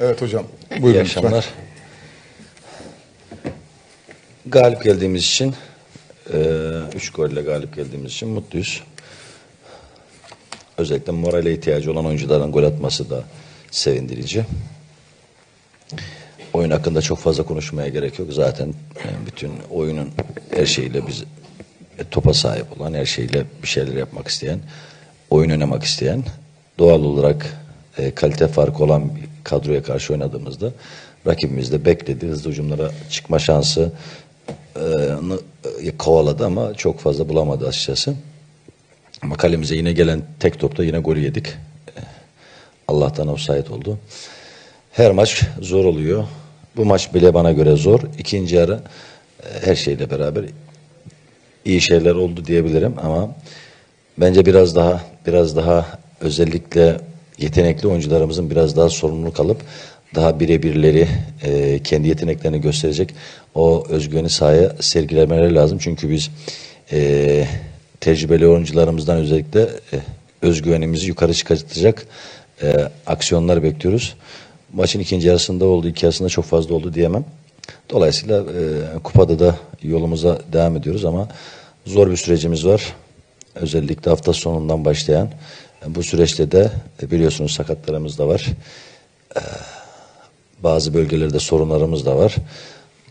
Evet hocam. Buyurun İyi akşamlar. Galip geldiğimiz için, e, üç golle galip geldiğimiz için mutluyuz. Özellikle morale ihtiyacı olan oyuncuların gol atması da sevindirici. Oyun hakkında çok fazla konuşmaya gerek yok. Zaten e, bütün oyunun her şeyiyle biz e, topa sahip olan, her şeyle bir şeyler yapmak isteyen, oyun oynamak isteyen, doğal olarak e, kalite farkı olan bir kadroya karşı oynadığımızda rakibimiz de bekledi. Hızlı hücumlara çıkma şansı e, e, kovaladı ama çok fazla bulamadı açıkçası. Ama kalemize yine gelen tek topta yine golü yedik. E, Allah'tan offside oldu. Her maç zor oluyor. Bu maç bile bana göre zor. İkinci yarı e, her şeyle beraber iyi şeyler oldu diyebilirim ama bence biraz daha biraz daha özellikle yetenekli oyuncularımızın biraz daha sorumluluk alıp daha birebirleri e, kendi yeteneklerini gösterecek o özgüveni sahaya sergilemeleri lazım. Çünkü biz e, tecrübeli oyuncularımızdan özellikle e, özgüvenimizi yukarı çıkartacak e, aksiyonlar bekliyoruz. Maçın ikinci yarısında oldu, iki yarısında çok fazla oldu diyemem. Dolayısıyla e, kupada da yolumuza devam ediyoruz ama zor bir sürecimiz var. Özellikle hafta sonundan başlayan. Bu süreçte de e, biliyorsunuz sakatlarımız da var. E, bazı bölgelerde sorunlarımız da var.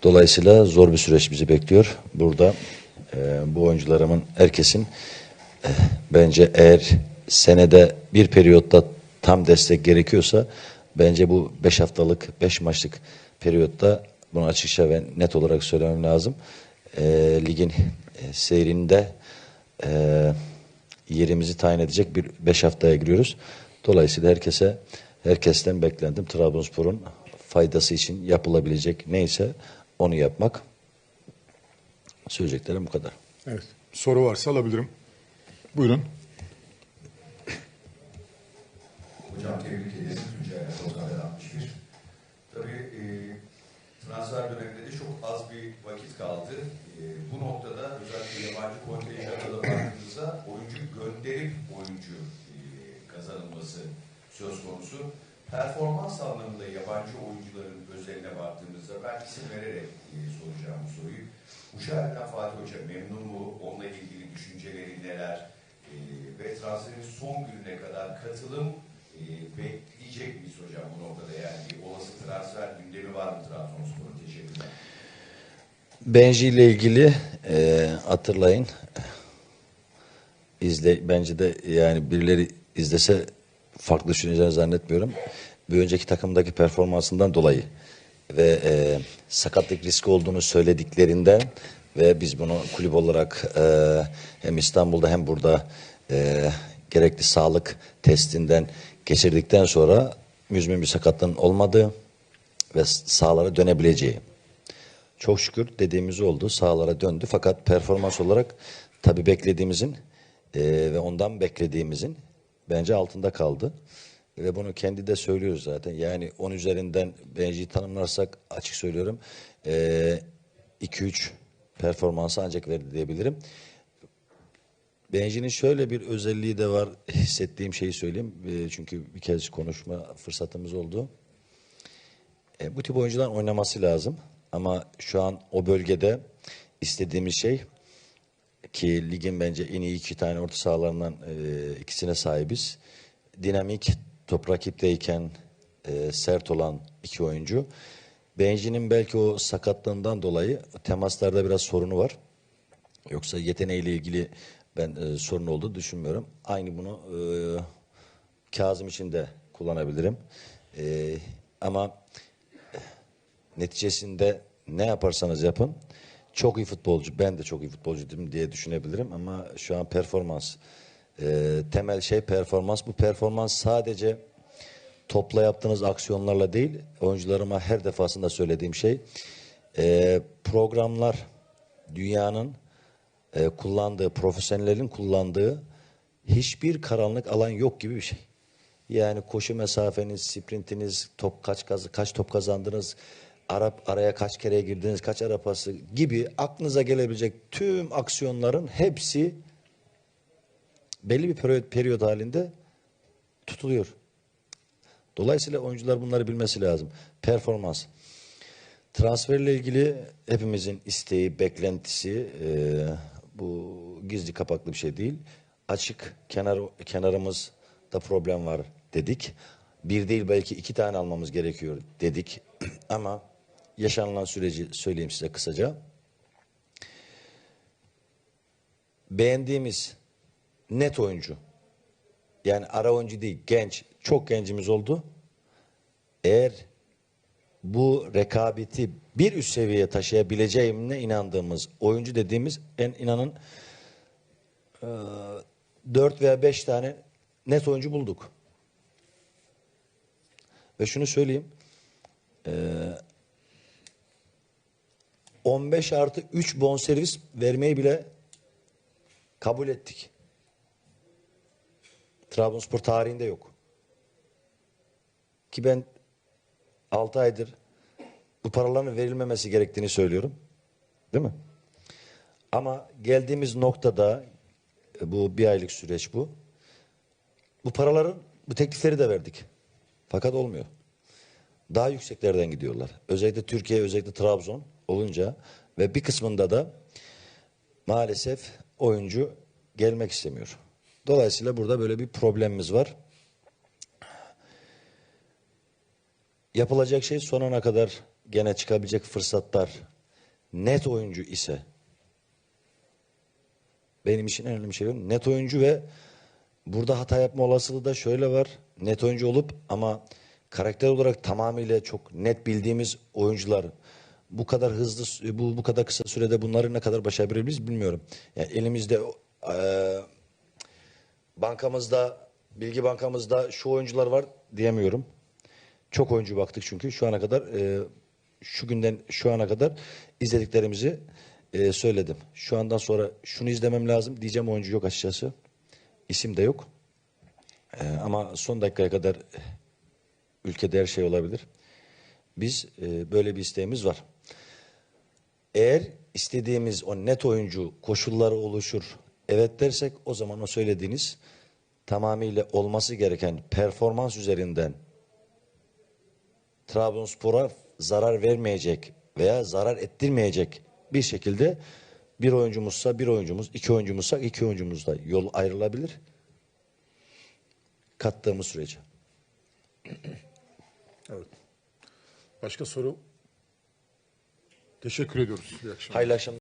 Dolayısıyla zor bir süreç bizi bekliyor. Burada e, bu oyuncularımın herkesin bence eğer senede bir periyotta tam destek gerekiyorsa bence bu 5 haftalık 5 maçlık periyotta bunu açıkça ve net olarak söylemem lazım. E, ligin e, seyrinde e, yerimizi tayin edecek bir 5 haftaya giriyoruz. Dolayısıyla herkese herkesten beklendim Trabzonspor'un faydası için yapılabilecek neyse onu yapmak. Söyleyeceklerim bu kadar. Evet. Soru varsa alabilirim. Buyurun. Hocam tebrik ederiz. Tuncay Erdoğan'dan 61. Tabii transfer döneminde de çok az bir vakit kaldı. E, bu noktada özellikle yabancı kontenjana da baktığımızda oyuncu gönderip oyuncu e, kazanılması söz konusu. Performans anlamında yabancı oyuncuların özeline baktığımızda ben isim vererek e, soracağım bu soruyu. Uşak'tan Fatih Hoca memnun mu? Onunla ilgili düşünceleri neler? E, ve transferin son gününe kadar katılım e, bekleyecek miyiz hocam bu noktada yani olası transfer gündemi var mı Trabzonspor'un? Benji ile ilgili e, hatırlayın izle bence de yani birileri izlese farklı düşüneceğini zannetmiyorum. Bir önceki takımdaki performansından dolayı ve e, sakatlık riski olduğunu söylediklerinden ve biz bunu kulüp olarak e, hem İstanbul'da hem burada e, gerekli sağlık testinden geçirdikten sonra müzmin bir sakatlığın olmadığı ve sahalara dönebileceği. Çok şükür dediğimiz oldu. Sahalara döndü. Fakat performans olarak tabii beklediğimizin e, ve ondan beklediğimizin bence altında kaldı. Ve bunu kendi de söylüyoruz zaten. Yani 10 üzerinden Benji'yi tanımlarsak açık söylüyorum. 2-3 performansı ancak verdi diyebilirim. Benji'nin şöyle bir özelliği de var. Hissettiğim şeyi söyleyeyim. E, çünkü bir kez konuşma fırsatımız oldu. E, bu tip oyuncuların oynaması lazım. Ama şu an o bölgede istediğimiz şey ki ligin bence en iyi iki tane orta sahalarından e, ikisine sahibiz. Dinamik, top rakipteyken e, sert olan iki oyuncu. Benji'nin belki o sakatlığından dolayı temaslarda biraz sorunu var. Yoksa yeteneğiyle ilgili ben e, sorun olduğunu düşünmüyorum. Aynı bunu e, Kazım için de kullanabilirim. E, ama neticesinde ne yaparsanız yapın çok iyi futbolcu ben de çok iyi futbolcuydum diye düşünebilirim ama şu an performans e, temel şey performans bu performans sadece topla yaptığınız aksiyonlarla değil oyuncularıma her defasında söylediğim şey e, programlar dünyanın e, kullandığı profesyonellerin kullandığı hiçbir karanlık alan yok gibi bir şey. Yani koşu mesafeniz, sprintiniz, top kaç kaç top kazandınız, Arap araya kaç kere girdiniz, kaç ara pası gibi aklınıza gelebilecek tüm aksiyonların hepsi belli bir periyot, periyot halinde tutuluyor. Dolayısıyla oyuncular bunları bilmesi lazım. Performans. Transferle ilgili hepimizin isteği, beklentisi e, bu gizli kapaklı bir şey değil. Açık kenar kenarımızda problem var dedik. Bir değil belki iki tane almamız gerekiyor dedik. Ama yaşanılan süreci söyleyeyim size kısaca. Beğendiğimiz net oyuncu yani ara oyuncu değil genç çok gencimiz oldu. Eğer bu rekabeti bir üst seviyeye taşıyabileceğine inandığımız oyuncu dediğimiz en inanın e, 4 veya 5 tane net oyuncu bulduk. Ve şunu söyleyeyim. E, 15 artı 3 bonservis vermeyi bile kabul ettik. Trabzonspor tarihinde yok. Ki ben 6 aydır bu paraların verilmemesi gerektiğini söylüyorum. Değil mi? Ama geldiğimiz noktada bu bir aylık süreç bu. Bu paraların bu teklifleri de verdik. Fakat olmuyor. Daha yükseklerden gidiyorlar. Özellikle Türkiye, özellikle Trabzon olunca ve bir kısmında da maalesef oyuncu gelmek istemiyor. Dolayısıyla burada böyle bir problemimiz var. Yapılacak şey sonuna kadar gene çıkabilecek fırsatlar net oyuncu ise benim için en önemli şey net oyuncu ve burada hata yapma olasılığı da şöyle var. Net oyuncu olup ama karakter olarak tamamıyla çok net bildiğimiz oyuncular bu kadar hızlı bu bu kadar kısa sürede bunları ne kadar başarabiliriz bilmiyorum. Yani elimizde eee bankamızda bilgi bankamızda şu oyuncular var diyemiyorum. Çok oyuncu baktık çünkü şu ana kadar e, şu günden şu ana kadar izlediklerimizi e, söyledim. Şu andan sonra şunu izlemem lazım diyeceğim oyuncu yok açıkçası. İsim de yok. E, ama son dakikaya kadar ülkede her şey olabilir. Biz e, böyle bir isteğimiz var. Eğer istediğimiz o net oyuncu koşulları oluşur, evet dersek o zaman o söylediğiniz tamamıyla olması gereken performans üzerinden Trabzonspor'a zarar vermeyecek veya zarar ettirmeyecek bir şekilde bir oyuncumuzsa bir oyuncumuz, iki oyuncumuzsa iki oyuncumuzda yol ayrılabilir. Kattığımız sürece. Evet. Başka soru? Teşekkür ediyoruz. İyi akşamlar. Hayırlı akşamlar.